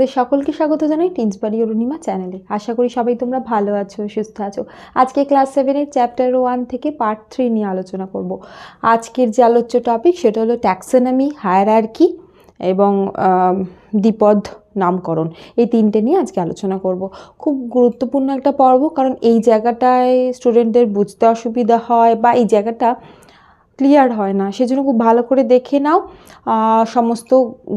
তোমাদের সকলকে স্বাগত জানাই টিন্সবাড়ি অরুণিমা চ্যানেলে। আশা করি সবাই তোমরা ভালো আছো, সুস্থ আছো। আজকে ক্লাস সেভেনের চ্যাপ্টার ওয়ান থেকে পার্ট থ্রি নিয়ে আলোচনা করব। আজকের যে আলোচ্য টপিক সেটা হলো ট্যাক্সোনমি, হায়ারার্কি এবং দ্বিপদ নামকরণ। এই তিনটে নিয়ে আজকে আলোচনা করব। খুব গুরুত্বপূর্ণ একটা পর্ব, কারণ এই জায়গাটায় স্টুডেন্টদের বুঝতে অসুবিধা হয় বা এই জায়গাটা ক্লিয়ার হয় না। সেজন্য খুব ভালো করে দেখে নাও। সমস্ত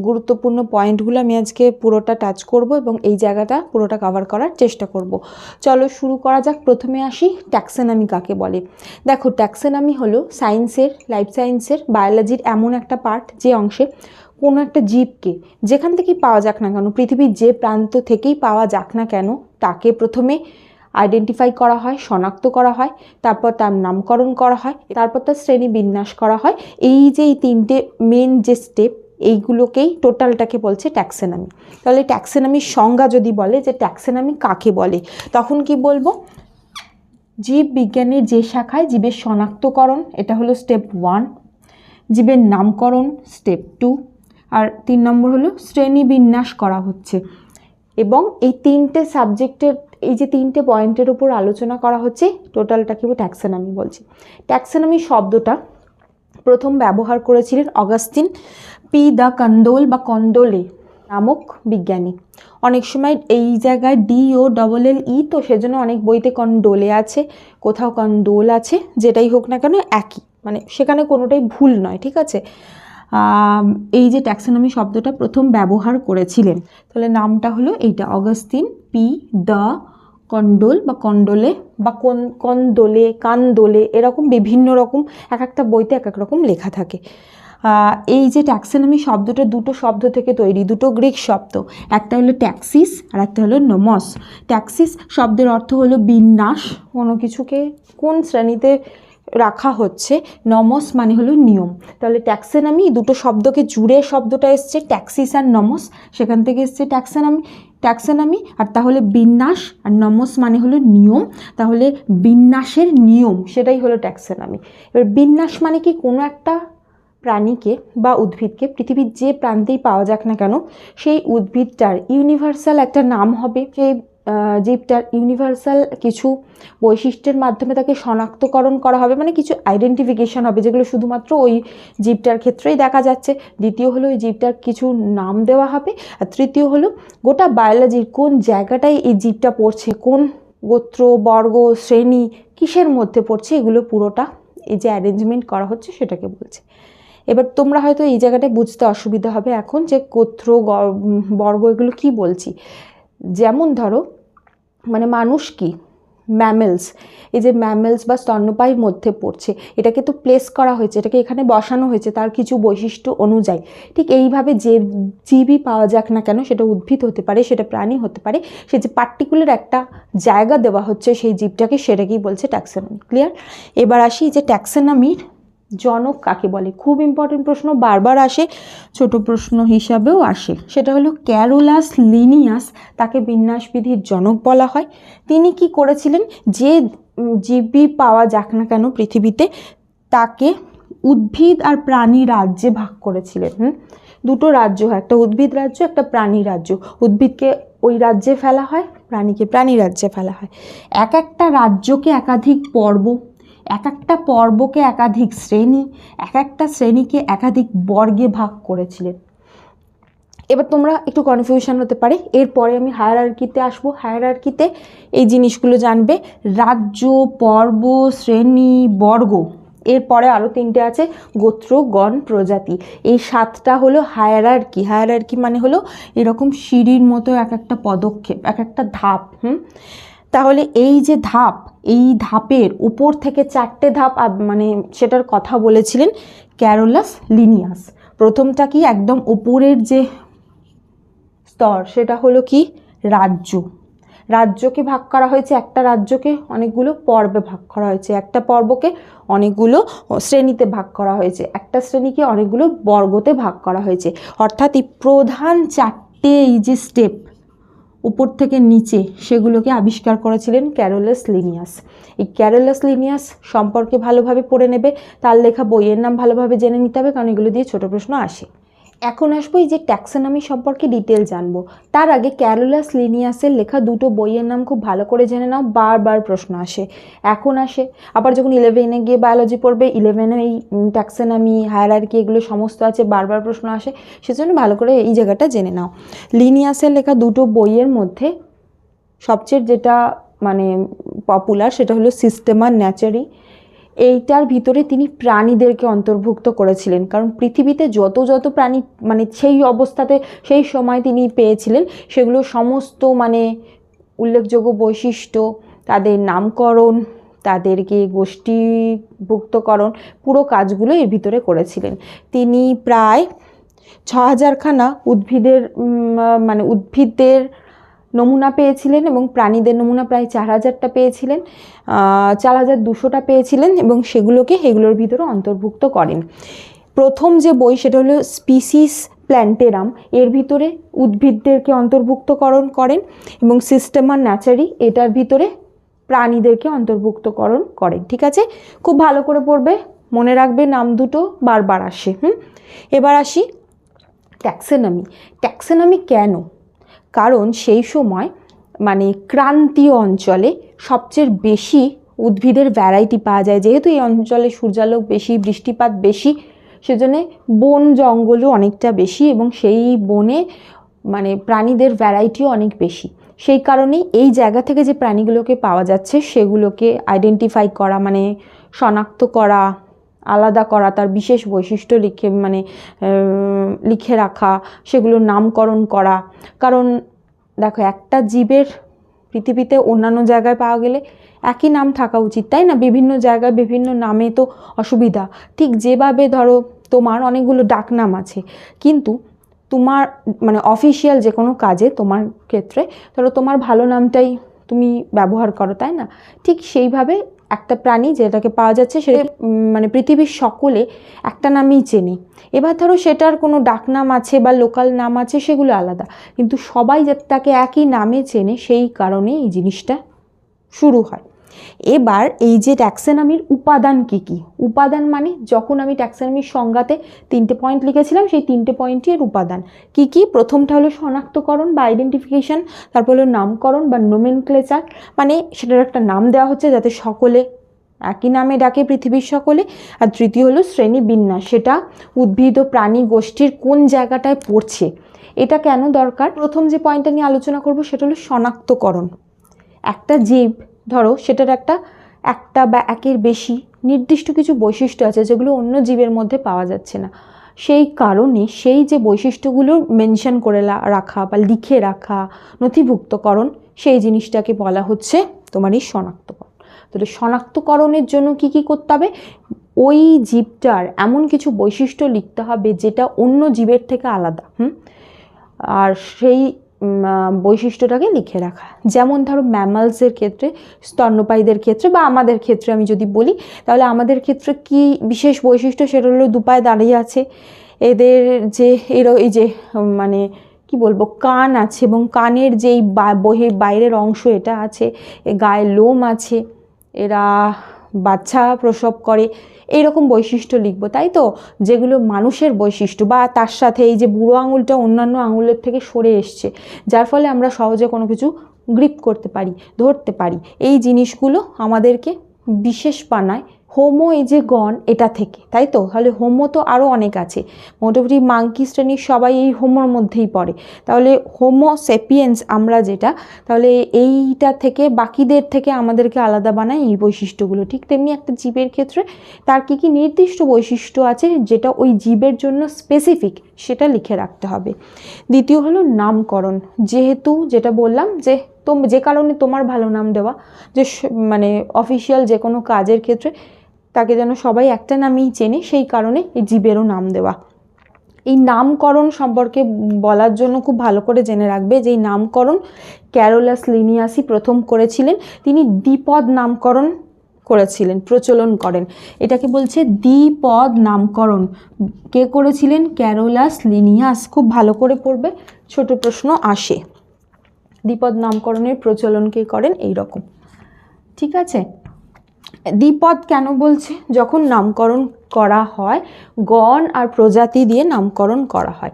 গুরুত্বপূর্ণ পয়েন্টগুলো আমি আজকে পুরোটা টাচ করব এবং এই জায়গাটা পুরোটা কভার করার চেষ্টা করব। চলো শুরু করা যাক। প্রথমে আসি ট্যাক্সোনমি কাকে বলে। দেখো ট্যাক্সোনমি হলো সায়েন্সের লাইফ সায়েন্সের বায়োলজির এমন একটা পার্ট যে অংশে কোনো একটা জীবকে যেখান থেকেই পাওয়া যাক না কেন, পৃথিবীর যে প্রান্ত থেকেই পাওয়া যাক না কেন, তাকে প্রথমে আইডেন্টিফাই করা হয়, শনাক্ত করা হয়, তারপর তার নামকরণ করা হয়, তারপর তার শ্রেণি বিন্যাস করা হয়। এই যে এই তিনটে মেন যে স্টেপ এইগুলোকেই টোটালটাকে বলছে ট্যাক্সোনমি তাহলে ট্যাক্সোনমির সংজ্ঞা যদি বলে যে ট্যাক্সোনমি কাকে বলে, তখন কি বলব? জীব বিজ্ঞানের যে শাখায় জীবের শনাক্তকরণ, এটা হলো স্টেপ ওয়ান জীবের নামকরণ স্টেপ টু আর তিন নম্বর হলো শ্রেণি বিন্যাস করা হচ্ছে। এবং এই তিনটে সাবজেক্টের এই যে তিনটে পয়েন্টের উপর আলোচনা করা হচ্ছে টোটালটা টোটালটাকে ট্যাক্সোনমি বলছি। ট্যাক্সোনমি শব্দটা প্রথম ব্যবহার করেছিলেন অগাস্তিন পি দ্য কন্দোল বা কন্দোলে নামক বিজ্ঞানী। অনেক সময় এই জায়গায় ডি, ও ডবল এল ই তো সেজন্য অনেক বইতে কন্ডোলে আছে, কোথাও কন্দোল আছে, যেটাই হোক না কেন একই। মানে সেখানে কোনোটাই ভুল নয়, ঠিক আছে? এই যে ট্যাক্সোনমি শব্দটা প্রথম ব্যবহার করেছিলেন, তাহলে নামটা হলো এইটা অগাস্তিন পি দ্য কন্ডোল বা কন্ডোলে বা কোন, কন্দোলে, কান্দোলে এরকম বিভিন্ন রকম এক একটা বইতে এক এক রকম লেখা থাকে। এই যে ট্যাক্সোনমি শব্দটা দুটো শব্দ থেকে তৈরি, দুটো গ্রিক শব্দ, একটা হলো ট্যাক্সিস আর একটা হলো নমস। ট্যাক্সিস শব্দের অর্থ হলো বিন্যাস, কোনো কিছুকে কোন শ্রেণীতে রাখা হচ্ছে, নমস মানে হলো নিয়ম। তাহলে ট্যাক্সোনমি দুটো শব্দকে জুড়ে শব্দটা এসছে, ট্যাক্সিস আর নমস, সেখান থেকে এসছে ট্যাক্সোনমি। ট্যাক্সোনমি আর তাহলে বিন্যাস আর নমস মানে হলো নিয়ম, তাহলে বিন্যাসের নিয়ম, সেটাই হলো ট্যাক্সোনমি এবার বিন্যাস মানে কি কোনো একটা প্রাণীকে বা উদ্ভিদকে, পৃথিবীর যে প্রান্তেই পাওয়া যাক না কেন, সেই উদ্ভিদটার ইউনিভার্সাল একটা নাম হবে, সেই জীবটার ইউনিভার্সাল কিছু বৈশিষ্ট্যের মাধ্যমে তাকে শনাক্তকরণ করা হবে মানে কিছু আইডেন্টিফিকেশন হবে, যেগুলো শুধুমাত্র ওই জীবটার ক্ষেত্রেই দেখা যাচ্ছে। দ্বিতীয় হলো ওই জীবটার কিছু নাম দেওয়া হবে, আর তৃতীয় হলো গোটা বায়োলজির কোন জায়গাটায় এই জীবটা পড়ছে, কোন গোত্র, বর্গ, শ্রেণি, কিসের মধ্যে পড়ছে, এগুলো পুরোটা এই যে অ্যারেঞ্জমেন্ট করা হচ্ছে সেটাকে বলছে। এবার তোমরা হয়তো এই জায়গাটায় বুঝতে অসুবিধা হবে এখন যে গোত্র বর্গ, এগুলো কি বলছি? যেমন ধরো মানে মানুষ কি? ম্যামেলস এই যে ম্যামেলস বা স্তন্যপায়ীর মধ্যে পড়ছে, এটাকে তো প্লেস করা হয়েছে, এটাকে এখানে বসানো হয়েছে তার কিছু বৈশিষ্ট্য অনুযায়ী। ঠিক এইভাবে যে জীবই পাওয়া যাক না কেন, সেটা উদ্ভিদ হতে পারে, সেটা প্রাণী হতে পারে, সে যে পার্টিকুলার একটা জায়গা দেওয়া হচ্ছে সেই জীবটাকে সেটাকেই বলছে ট্যাক্সোনমি ক্লিয়ার এবার আসি যে ট্যাক্সোনমির জনক কাকে বলে? খুব ইম্পর্টেন্ট প্রশ্ন, বারবার আসে, ছোট প্রশ্ন হিসাবেও আসে। সেটা হলো ক্যারোলাস লিনিয়াস তাকে বিন্যাসবিধির জনক বলা হয়। তিনি কি করেছিলেন? যে জীবই পাওয়া যাক না কেন পৃথিবীতে, তাকে উদ্ভিদ আর প্রাণী রাজ্যে ভাগ করেছিলেন। হুম? দুটো রাজ্য হয়, একটা উদ্ভিদ রাজ্য, একটা প্রাণী রাজ্য। উদ্ভিদকে ওই রাজ্যে ফেলা হয়, প্রাণীকে প্রাণী রাজ্যে ফেলা হয়। এক একটা রাজ্যকে একাধিক পর্ব এক একটা পর্বকে একাধিক শ্রেণি, এক একটা শ্রেণীকে একাধিক বর্গে ভাগ করেছিলেন। এবার তোমরা একটু কনফিউশন হতে পারে। এরপরে আমি হায়ারার্কিতে আসব। হায়ারার্কিতে এই জিনিসগুলো জানবে। রাজ্য, পর্ব, শ্রেণি, বর্গ। এরপরে আরও তিনটে আছে। গোত্র, গণ, প্রজাতি। এই সাতটা হলো হায়ারার্কি হায়ারার্কি মানে হলো এরকম সিঁড়ির মতো এক একটা পদক্ষেপ, এক একটা ধাপ, হুম? তাহলে এই যে ধাপ, এই ধাপের উপর থেকে চারটে ধাপ মানে সেটার কথা বলেছিলেন ক্যারোলাস লিনিয়াস। প্রথমটা কি একদম উপরের যে স্তর, সেটা হলো কি? রাজ্য। রাজ্যকে ভাগ করা হয়েছে, একটা রাজ্যকে অনেকগুলো পর্বে ভাগ করা হয়েছে। একটা পর্বকে অনেকগুলো শ্রেণীতে ভাগ করা হয়েছে। একটা শ্রেণীকে অনেকগুলো বর্গতে ভাগ করা হয়েছে। অর্থাৎ এই প্রধান চারটে এই যে স্টেপ উপর থেকে নিচে সেগুলোকে আবিষ্কার করেছিলেন ক্যারোলাস লিনিয়াস। এই ক্যারোলাস লিনিয়াস সম্পর্কে ভালোভাবে পড়ে নেবে, তার লেখা বইয়ের নাম ভালোভাবে জেনে নিতে হবে, কারণ এগুলো দিয়ে ছোট প্রশ্ন আসে। এখন আসব এই যে ট্যাক্সোনমি সম্পর্কে ডিটেল জানব। তার আগে ক্যারোলাস লিনিয়াসের লেখা দুটো বইয়ের নাম খুব ভালো করে জেনে নাও, বারবার প্রশ্ন আসে। এখন আসে, আবার যখন ইলেভেনে গিয়ে বায়োলজি পড়বে ইলেভেনে এই ট্যাক্সোনমি হায়ারার্কি এগুলো সমস্ত আছে, বারবার প্রশ্ন আসে, সেজন্য ভালো করে এই জায়গাটা জেনে নাও। লিনিয়াসের লেখা দুটো বইয়ের মধ্যে সবচেয়ে যেটা মানে পপুলার সেটা হলো সিস্টেমা ন্যাচারি এইটার ভিতরে তিনি প্রাণীদেরকে অন্তর্ভুক্ত করেছিলেন। কারণ পৃথিবীতে যত যত প্রাণী মানে সেই অবস্থাতে সেই সময় তিনি পেয়েছিলেন, সেগুলো সমস্ত মানে উল্লেখযোগ্য বৈশিষ্ট্য, তাদের নামকরণ, তাদেরকে গোষ্ঠীভুক্তকরণ, পুরো কাজগুলো এর ভিতরে করেছিলেন। তিনি প্রায় ছ হাজারখানা উদ্ভিদের মানে উদ্ভিদদের নমুনা পেয়েছিলেন এবং প্রাণীদের নমুনা প্রায় চার হাজারটা পেয়েছিলেন চার হাজার দুশোটা পেয়েছিলেন এবং সেগুলোকে এগুলোর ভিতরে অন্তর্ভুক্ত করেন। প্রথম যে বই সেটা হলো স্পিসিস প্ল্যান্টেরাম, এর ভিতরে উদ্ভিদদেরকে অন্তর্ভুক্তকরণ করেন এবং সিস্টেমা ন্যাচারি, এটার ভিতরে প্রাণীদেরকে অন্তর্ভুক্তকরণ করেন, ঠিক আছে? খুব ভালো করে পড়বে, মনে রাখবে নাম দুটো, বারবার আসে, হুম? এবার আসি ট্যাক্সোনমি। ট্যাক্সোনমি কেন? কারণ সেই সময় মানে ক্রান্তীয় অঞ্চলে সবচেয়ে বেশি উদ্ভিদের ভ্যারাইটি পাওয়া যায়। যেহেতু এই অঞ্চলে সূর্যালোক বেশি, বৃষ্টিপাত বেশি, সেজন্য বন জঙ্গলও অনেকটা বেশি এবং সেই বনে মানে প্রাণীদের ভ্যারাইটিও অনেক বেশি। সেই কারণেই এই জায়গা থেকে যে প্রাণীগুলোকে পাওয়া যাচ্ছে, সেগুলোকে আইডেন্টিফাই করা মানে শনাক্ত করা আলাদা করা, তার বিশেষ বৈশিষ্ট্য লিখে মানে লিখে রাখা, সেগুলোর নামকরণ করা। কারণ, দেখো, একটা জীবের পৃথিবীতে অন্যান্য জায়গায় পাওয়া গেলে একই নাম থাকা উচিত, তাই না? বিভিন্ন জায়গায় বিভিন্ন নামে তো অসুবিধা। ঠিক যেভাবে ধরো, তোমার অনেকগুলো ডাকনাম আছে, কিন্তু তোমার মানে অফিসিয়াল যে কোনো কাজে তোমার ক্ষেত্রে, ধরো, তোমার ভালো নামটাই তুমি ব্যবহার করো, তাই না? ঠিক সেইভাবে একটা প্রাণী যেটাকে পাওয়া যাচ্ছে সেটা মানে পৃথিবীর সকলে একটা নামেই চেনে। এবার ধরো সেটার কোনো ডাকনাম আছে বা লোকাল নাম আছে সেগুলো আলাদা। কিন্তু সবাই তাকে একই নামে চেনে সেই কারণে এই জিনিসটা শুরু হয়। এবার এই যে ট্যাক্সোনমির উপাদান কী কী? উপাদান মানে যখন আমি ট্যাক্সোনমির সংজ্ঞাতে তিনটে পয়েন্ট লিখেছিলাম, সেই তিনটে পয়েন্টই এর উপাদান। কী কী? প্রথমটা হলো শনাক্তকরণ বা আইডেন্টিফিকেশন তারপর হলো নামকরণ বা নোমেনক্লেচার মানে সেটার একটা নাম দেওয়া হচ্ছে যাতে সকলে, একই নামে ডাকে পৃথিবীর সকলে। আর তৃতীয় হলো শ্রেণি বিন্যাস, সেটা উদ্ভিদ ও প্রাণী গোষ্ঠীর কোন জায়গাটায় পড়ছে। এটা কেন দরকার? প্রথম যে পয়েন্টটা নিয়ে আলোচনা করব, সেটা হলো শনাক্তকরণ। একটা জীব, ধরো সেটার একটা একটা বা একের বেশি নির্দিষ্ট কিছু বৈশিষ্ট্য আছে যেগুলো অন্য জীবের মধ্যে পাওয়া যাচ্ছে না। সেই কারণে সেই যে বৈশিষ্ট্যগুলো মেনশন করে রাখা বা লিখে রাখা, নথিভুক্তকরণ, সেই জিনিসটাকে বলা হচ্ছে তোমার এই শনাক্তকরণ। তাহলে শনাক্তকরণের জন্য কি কি করতে হবে? ওই জীবটার এমন কিছু বৈশিষ্ট্য লিখতে হবে যেটা অন্য জীবের থেকে আলাদা, হুম? আর সেই বৈশিষ্ট্যটাকে লিখে রাখা। যেমন ধরো ম্যামালসের ক্ষেত্রে, স্তন্যপায়ীদের ক্ষেত্রে বা আমাদের ক্ষেত্রে আমি যদি বলি, তাহলে আমাদের ক্ষেত্রে কি বিশেষ বৈশিষ্ট্য? সেটা হলো দুপায়ে দাঁড়িয়ে আছে। এদের যে, এর এই যে মানে কি বলব, কান আছে এবং কানের যেই বা- বহি বাইরের অংশ এটা আছে গায়ে লোম আছে, এরা বাচ্চা প্রসব করে। এইরকম বৈশিষ্ট্য লিখব, তাই তো? যেগুলো মানুষের বৈশিষ্ট্য বা তার সাথে এই যে বুড়ো আঙুলটা অন্যান্য আঙুলের থেকে সরে এসছে, যার ফলে আমরা সহজে কোনো কিছু গ্রিপ করতে পারি, ধরতে পারি। এই জিনিসগুলো আমাদেরকে বিশেষ বানায় হোমো এই যে গণ, এটা থেকে, তাই তো? তাহলে হোমো তো আরও অনেক আছে। মোটামুটি মাঙ্কি শ্রেণির সবাই এই হোমোর মধ্যেই পড়ে। তাহলে হোমো সেপিয়েন্স আমরা যেটা, তাহলে এইটা থেকে বাকিদের থেকে আমাদেরকে আলাদা বানায় এই বৈশিষ্ট্যগুলো। ঠিক তেমনি একটা জীবের ক্ষেত্রে তার কী কী নির্দিষ্ট বৈশিষ্ট্য আছে যেটা ওই জীবের জন্য স্পেসিফিক সেটা লিখে রাখতে হবে। দ্বিতীয় হলো নামকরণ। যেহেতু যেটা বললাম যে তোম, যে কারণে তোমার ভালো নাম দেওয়া, যে মানে অফিসিয়াল যে কোনো কাজের ক্ষেত্রে তাকে যেন সবাই একটা নামেই চেনে, সেই কারণে এই জীবেরও নাম দেওয়া। এই নামকরণ সম্পর্কে বলার জন্য খুব ভালো করে জেনে রাখবে যে এই নামকরণ ক্যারোলাস লিনিয়াসই প্রথম করেছিলেন। তিনি দ্বিপদ নামকরণ করেছিলেন, প্রচলন করেন। এটাকে বলছে দ্বিপদ নামকরণ। কে করেছিলেন? Carolus Linnaeus. খুব ভালো করে পড়বে, ছোট প্রশ্ন আসে। দ্বিপদ নামকরণের প্রচলন কে করেন? এই রকম ঠিক আছে? দ্বিপদ কেন বলছে? যখন নামকরণ করা হয়, গণ আর প্রজাতি দিয়ে নামকরণ করা হয়।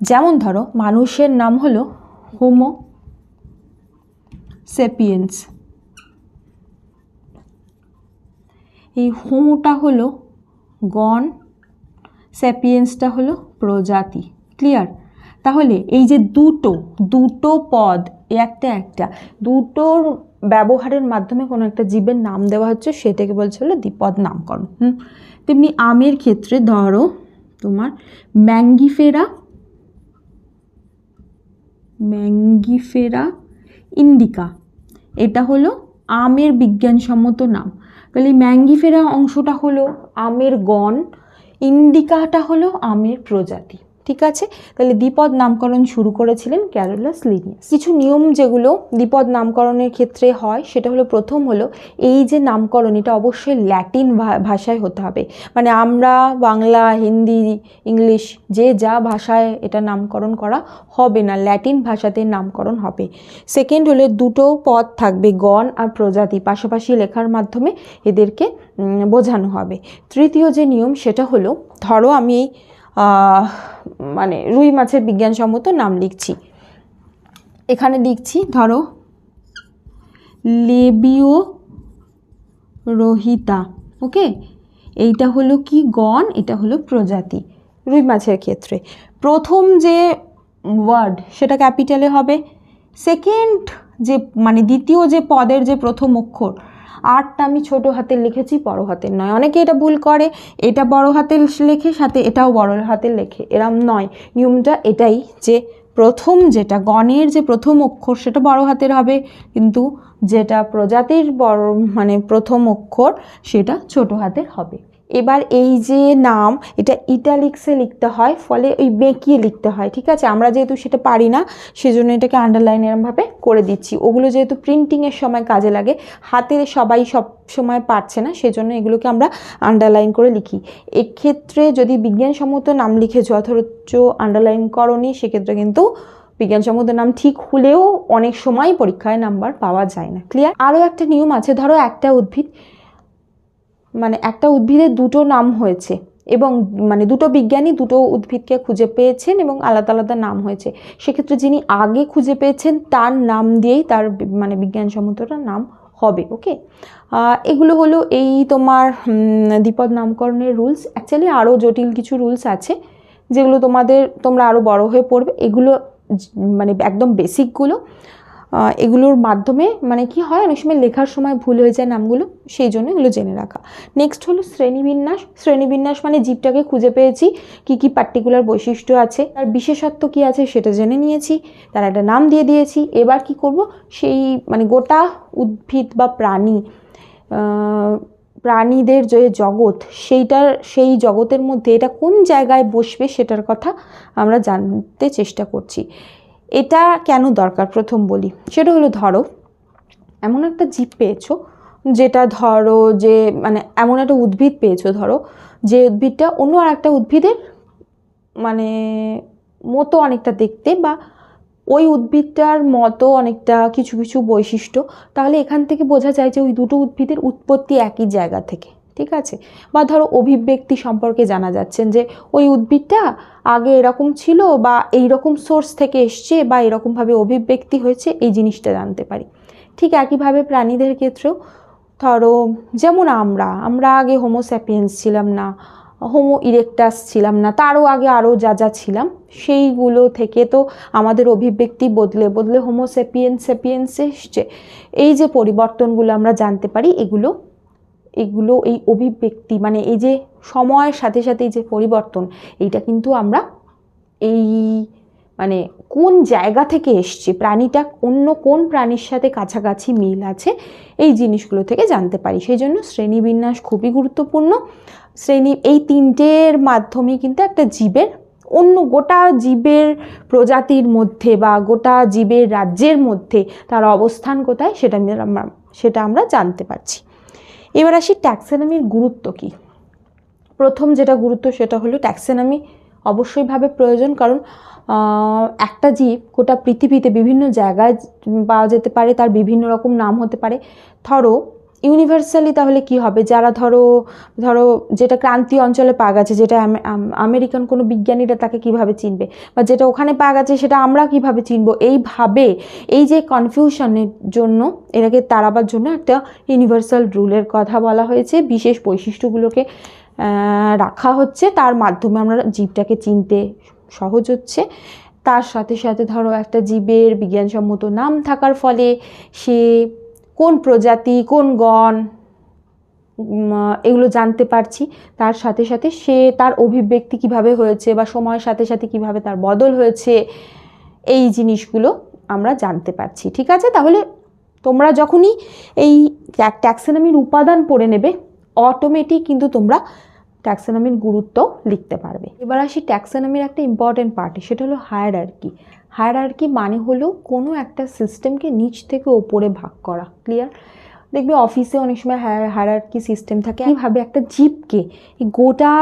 যেমন ধরো, মানুষের নাম হলো হোমো সেপিয়েন্স এই হোমোটা হলো গণ স্যাপিয়েন্সটা হলো প্রজাতি। ক্লিয়ার তাহলে এই যে দুটো দুটো পদ, একটা একটা, দুটোর ব্যবহারের মাধ্যমে কোনো একটা জীবের নাম দেওয়া হচ্ছে, সেটাকে বলছে হলো দ্বিপদ নামকরণ। হুম? তেমনি আমের ক্ষেত্রে ধরো তোমার ম্যাঙ্গিফেরা ম্যাঙ্গিফেরা ইন্ডিকা, এটা হলো আমের বিজ্ঞানসম্মত নাম। তাহলে ম্যাঙ্গিফেরা অংশটা হলো আমের গণ, ইন্ডিকাটা হলো আমের প্রজাতি। ঠিক আছে? তাহলে দ্বিপদ নামকরণ শুরু করেছিলেন ক্যারোলাস লিনিয়াস। কিছু নিয়ম যেগুলো দ্বিপদ নামকরণের ক্ষেত্রে হয়, সেটা হলো প্রথম হলো এই যে নামকরণ, এটা অবশ্যই ল্যাটিন ভাষায় হতে হবে। মানে আমরা, বাংলা, হিন্দি, ইংলিশ, যে যা ভাষায় এটা নামকরণ করা হবে না, ল্যাটিন ভাষাতে নামকরণ হবে। সেকেন্ড হলে দুটো পদ থাকবে, গণ আর প্রজাতি। পাশাপাশি লেখার মাধ্যমে এদেরকে বোঝানো হবে। তৃতীয় যে নিয়ম, সেটা হলো, ধরো আমি এই মানে রুই মাছের বিজ্ঞানসম্মত নাম লিখছি। এখানে লিখছি, ধরো লেবিও রোহিতা ওকে? এইটা হলো কি গণ, এটা হলো প্রজাতি, রুই মাছের ক্ষেত্রে। প্রথম যে ওয়ার্ড সেটা ক্যাপিটালে হবে। সেকেন্ড যে মানে দ্বিতীয় যে পদের যে প্রথম অক্ষর আরটা আমি ছোটো হাতের লিখেছি, বড়ো হাতের নয়। অনেকে এটা ভুল করে, এটা বড়ো হাতের লেখে, সাথে এটাও বড় হাতের লেখে। এরম নয়। নিয়মটা এটাই যে প্রথম যেটা, গণের যে প্রথম অক্ষর, সেটা বড়ো হাতের হবে, কিন্তু যেটা প্রজাতির বড় মানে প্রথম অক্ষর, সেটা ছোটো হাতের হবে। এবার এই যে নাম, এটা ইটালিক্সে লিখতে হয়, ফলে ওই বেঁকিয়ে লিখতে হয়, ঠিক আছে? আমরা যেহেতু সেটা পারি না, সেজন্য এটাকে আন্ডারলাইন এরমভাবে করে দিচ্ছি। ওগুলো যেহেতু প্রিন্টিংয়ের সময় কাজে লাগে, হাতে সবাই সব সময় পারছে না, সেজন্য এগুলোকে আমরা আন্ডারলাইন করে লিখি। এক্ষেত্রে যদি বিজ্ঞানসম্মত নাম লিখে যথার্থ আন্ডারলাইন করনি, সেক্ষেত্রে কিন্তু বিজ্ঞানসম্মত নাম ঠিক হলেও অনেক সময় পরীক্ষায় নাম্বার পাওয়া যায় না। ক্লিয়ার আরও একটা নিয়ম আছে, ধরো একটা উদ্ভিদ মানে একটা উদ্ভিদের দুটো নাম হয়েছে এবং মানে দুটো বিজ্ঞানী দুটো উদ্ভিদকে খুঁজে পেয়েছেন এবং আলাদা আলাদা নাম হয়েছে। সেক্ষেত্রে যিনি আগে খুঁজে পেয়েছেন, তার নাম দিয়েই তার মানে বিজ্ঞানসম্মতটা নাম হবে, ওকে? এগুলো হলো এই তোমার দ্বিপদ নামকরণের রুলস। অ্যাকচুয়ালি আরও জটিল কিছু রুলস আছে, যেগুলো তোমাদের, তোমরা আরও বড় হয়ে পড়বে। এগুলো মানে একদম বেসিকগুলো। এগুলোর মাধ্যমে মানে কি হয়? অনেক সময় লেখার সময় ভুল হয়ে যায় নামগুলো, সেই জন্য এগুলো জেনে রাখা। নেক্সট হলো শ্রেণীবিন্যাস। শ্রেণীবিন্যাস মানে জীবটাকে খুঁজে পেয়েছি, কি কি পার্টিকুলার বৈশিষ্ট্য আছে, তার বিশেষত্ব কি আছে সেটা জেনে নিয়েছি, তার একটা নাম দিয়ে দিয়েছি। এবার কি করব? সেই মানে গোটা উদ্ভিদ বা প্রাণী প্রাণীদের যে জগৎ, সেইটার, সেই জগতের মধ্যে এটা কোন জায়গায় বসবে সেটার কথা আমরা জানতে চেষ্টা করছি। এটা কেন দরকার প্রথম বলি? সেটা হলো ধরো, এমন একটা জীব পেয়েছ যেটা ধরো যে মানে এমন একটা উদ্ভিদ পেয়েছ ধরো, যে উদ্ভিদটা অন্য আর একটা উদ্ভিদের মানে মতো অনেকটা দেখতে বা ওই উদ্ভিদটার মতো অনেকটা কিছু কিছু বৈশিষ্ট্য, তাহলে এখান থেকে বোঝা যায় যে ওই দুটো উদ্ভিদের উৎপত্তি একই জায়গা থেকে। ঠিক আছে? বা ধরো অভিব্যক্তি সম্পর্কে জানা যাচ্ছেন যে ওই উদ্ভিদটা আগে এরকম ছিল বা এই রকম সোর্স থেকে এসছে বা এরকমভাবে অভিব্যক্তি হয়েছে, এই জিনিসটা জানতে পারি। ঠিক একইভাবে প্রাণীদের ক্ষেত্রেও ধরো যেমন আমরা আমরা আগে হোমোস্যাপিয়েন্স ছিলাম না হোমো ইরেকটাস ছিলাম না, তারও আগে আরও যা যা ছিলাম, সেইগুলো থেকে তো আমাদের অভিব্যক্তি বদলে বদলে হোমোস্যাপিয়েন্স স্যাপিয়েন্স এসছে। এই যে পরিবর্তনগুলো আমরা জানতে পারি, এগুলো এগুলো, এই অভিব্যক্তি মানে এই যে সময়ের সাথে সাথে এই যে পরিবর্তন, এইটা কিন্তু আমরা এই মানে কোন জায়গা থেকে এসছে, প্রাণীটা অন্য কোন প্রাণীর সাথে কাছাকাছি মিল আছে, এই জিনিসগুলো থেকে জানতে পারি। সেই জন্য শ্রেণীবিন্যাস খুবই গুরুত্বপূর্ণ। শ্রেণি, এই তিনটের মাধ্যমে কিন্তু একটা জীবের, অন্য গোটা জীবের প্রজাতির মধ্যে বা গোটা জীবের রাজ্যের মধ্যে তার অবস্থান কোথায়, সেটা সেটা আমরা জানতে পারছি। এবার আসি ট্যাক্সেনামির গুরুত্ব কি? প্রথম যেটা গুরুত্ব সেটা হলো ট্যাক্সেনামি অবশ্যইভাবে প্রয়োজন কারণ একটা জীব গোটা পৃথিবীতে বিভিন্ন জায়গায় পাওয়া যেতে পারে, তার বিভিন্ন রকম নাম হতে পারে। ধরো ইউনিভার্সালি তাহলে কি হবে? যারা ধরো ধরো যেটা ক্রান্তীয় অঞ্চলে পাওয়া গেছে যেটা আম- আম- আমেরিকান কোনো বিজ্ঞানীরা তাকে কীভাবে চিনবে? বা যেটা ওখানে পাওয়া গেছে সেটা আমরা কীভাবে চিনবো? এইভাবে, এই যে কনফিউশনের জন্য এটাকে তাড়াবার জন্য একটা ইউনিভার্সাল রুলের কথা বলা হয়েছে। বিশেষ বৈশিষ্ট্যগুলোকে রাখা হচ্ছে। তার মাধ্যমে আমরা জীবটাকে চিনতে সহজ হচ্ছে। তার সাথে সাথে ধরো একটা জীবের বিজ্ঞানসম্মত নাম থাকার ফলে সে কোন প্রজাতি, কোন গণ এগুলো জানতে পারছি। তার সাথে সাথে সে তার অভিব্যক্তি কীভাবে হয়েছে বা সময়ের সাথে সাথে কীভাবে তার বদল হয়েছে, এই জিনিসগুলো আমরা জানতে পারছি। ঠিক আছে? তাহলে তোমরা যখনই এই ট্যাক্সোনমির উপাদান পড়ে নেবে অটোমেটিক কিন্তু তোমরা ট্যাক্সোনমির গুরুত্ব লিখতে পারবে। এবার আসি ট্যাক্সোনমির একটা ইম্পর্টেন্ট পার্টি সেটা হলো হায়ার হায়ারার্কি হায়ারার্কি মানে হলো কোনো একটা সিস্টেমকে নিচ থেকে ওপরে ভাগ করা ক্লিয়ার দেখবে অফিসে অনেক সময় হায়ারার্কি সিস্টেম থাকে। এইভাবে একটা জীবকে গোটা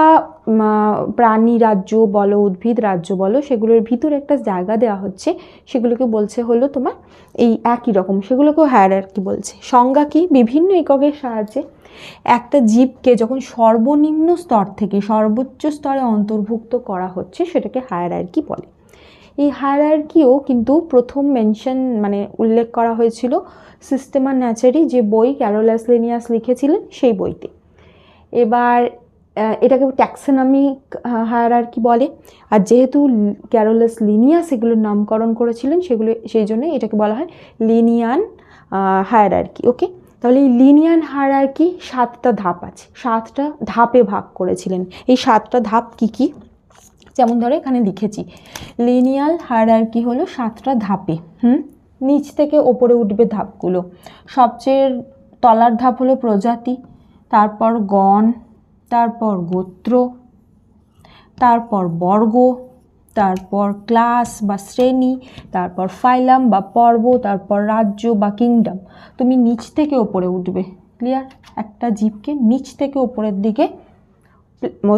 প্রাণী রাজ্য বলো, উদ্ভিদ রাজ্য বলো, সেগুলোর ভিতরে একটা জায়গা দেওয়া হচ্ছে। সেগুলোকে বলছে হলো তোমার এই একই রকম। সেগুলোকেও হায়ারার্কি বলছে। সংজ্ঞা কি? বিভিন্ন এককের সাহায্যে একটা জীবকে যখন সর্বনিম্ন স্তর থেকে সর্বোচ্চ স্তরে অন্তর্ভুক্ত করা হচ্ছে, সেটাকে হায়ারার্কি বলে। এই হায়ারার্কিও কিন্তু প্রথম মেনশন মানে উল্লেখ করা হয়েছিল সিস্টেমা ন্যাচারি যে বই ক্যারোলাস লিনিয়াস লিখেছিলেন সেই বইতে। এবার এটাকে ট্যাক্সোনমিক হায়ারার্কি বলে। আর যেহেতু ক্যারোলাস লিনিয়াস এগুলোর নামকরণ করেছিলেন, সেগুলো, সেই জন্য এটাকে বলা হয় লিনিয়ান হায়ারার্কি ওকে তাহলে এই লিনিয়ান হায়ারার্কি সাতটা ধাপ আছে। সাতটা ধাপে ভাগ করেছিলেন। এই সাতটা ধাপ কি কি? যেমন ধরো এখানে লিখেছি লিনিয়াল হায়ারার্কি হলো সাতটা ধাপে, হুম? নিচ থেকে ওপরে উঠবে ধাপগুলো। সবচেয়ে তলার ধাপ হলো প্রজাতি, তারপর গণ, তারপর গোত্র, তারপর বর্গ, তারপর ক্লাস বা শ্রেণি, তারপর ফাইলাম বা পর্ব, তারপর রাজ্য বা কিংডম। তুমি নিচ থেকে ওপরে উঠবে, ক্লিয়ার? একটা জীবকে নিচ থেকে ওপরের দিকে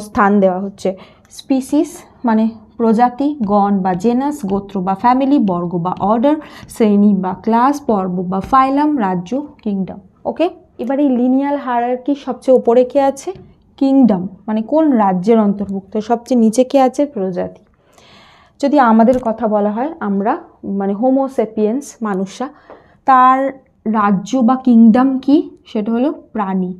স্থান দেওয়া হচ্ছে। স্পিসিস মানে প্রজাতি, গণ বা জেনাস, গোত্র বা ফ্যামিলি, বর্গ বা অর্ডার, শ্রেণি বা ক্লাস, পর্ব বা ফাইলাম, রাজ্য, কিংডম। ওকে? এবার এই লিনিয়াল হায়ারার্কি সবচেয়ে ওপরে কে আছে? কিংডম মানে কোন রাজ্যের অন্তর্ভুক্ত? সবচেয়ে নিচে কে আছে? প্রজাতি। যদি আমাদের কথা বলা হয়, আমরা মানে হোমোসেপিয়েন্স মানুষরা তার রাজ্য বা কিংডম কি? সেটা হলো প্রাণী।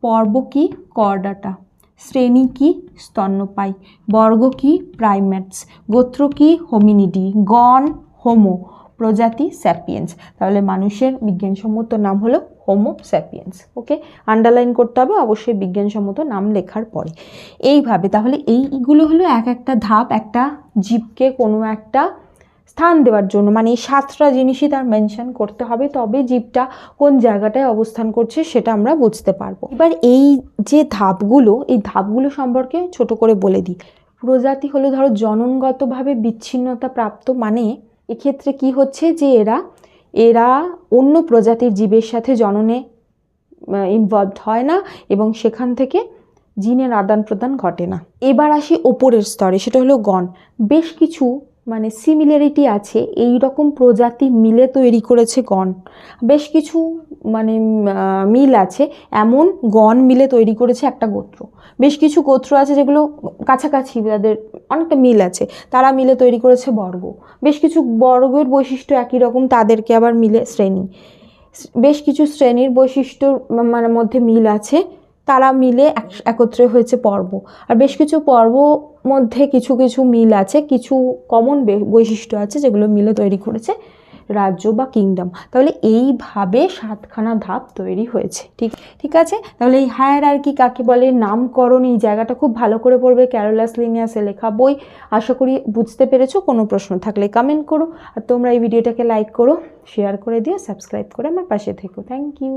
পর্ব কি? করডাটা শ্রেণি কি? স্তন্যপায়ী। বর্গ কি? প্রাইমেটস গোত্র কি? হোমিনিডি। গণ? হোমো। প্রজাতি স্যাপিয়েন্স। তাহলে মানুষের বিজ্ঞানসম্মত নাম হলো হোমো স্যাপিয়েন্স। ওকে? আন্ডারলাইন করতে হবে, অবশ্যই বিজ্ঞানসম্মত নাম লেখার পরে। এইভাবে, তাহলে এইগুলো হলো এক একটা ধাপ, একটা জীবকে কোনো একটা স্থান দেওয়ার জন্য। মানে এই সাতটা জিনিসই তার মেনশন করতে হবে, তবে জীবটা কোন জায়গাটায় অবস্থান করছে সেটা আমরা বুঝতে পারব। এবার এই যে ধাপগুলো, এই ধাপগুলো সম্পর্কে ছোট করে বলে দিই। প্রজাতি হলো ধরো জননগতভাবে বিচ্ছিন্নতা প্রাপ্ত মানে এক্ষেত্রে কি হচ্ছে যে এরা এরা অন্য প্রজাতির জীবের সাথে জননে ইনভলভড হয় না এবং সেখান থেকে জিনের আদান প্রদান ঘটে না। এবার আসি ওপরের স্তরে, সেটা হলো গণ। বেশ কিছু মানে সিমিলারিটি আছে এই রকম প্রজাতি মিলে তৈরি করেছে গণ। বেশ কিছু মানে মিল আছে, এমন গণ মিলে তৈরি করেছে একটা গোত্র। বেশ কিছু গোত্র আছে যেগুলো কাছাকাছি তাদের অনেকটা মিল আছে, তারা মিলে তৈরি করেছে বর্গ। বেশ কিছু বর্গের বৈশিষ্ট্য একই রকম, তাদেরকে আবার মিলে শ্রেণি। বেশ কিছু শ্রেণির বৈশিষ্ট্য মানে মধ্যে মিল আছে। তারা মিলে এক- একত্রে হয়েছে পর্ব। আর বেশ কিছু পর্ব মধ্যে কিছু কিছু মিল আছে, কিছু কমন বৈশিষ্ট্য আছে যেগুলো মিলে তৈরি করেছে রাজ্য বা কিংডম তাহলে এইভাবে সাতখানা ধাপ তৈরি হয়েছে, ঠিক ঠিক আছে? তাহলে এই হায়ার আর কি কাকে বলে, নামকরণ, এই জায়গাটা খুব ভালো করে পড়বে ক্যারোলাস লিনিয়াসে লেখা বই। আশা করি বুঝতে পেরেছ, কোনো প্রশ্ন থাকলে কমেন্ট করো। আর তোমরা এই ভিডিওটাকে লাইক করো শেয়ার করে দিও সাবস্ক্রাইব করে আমার পাশে থেকো। Thank you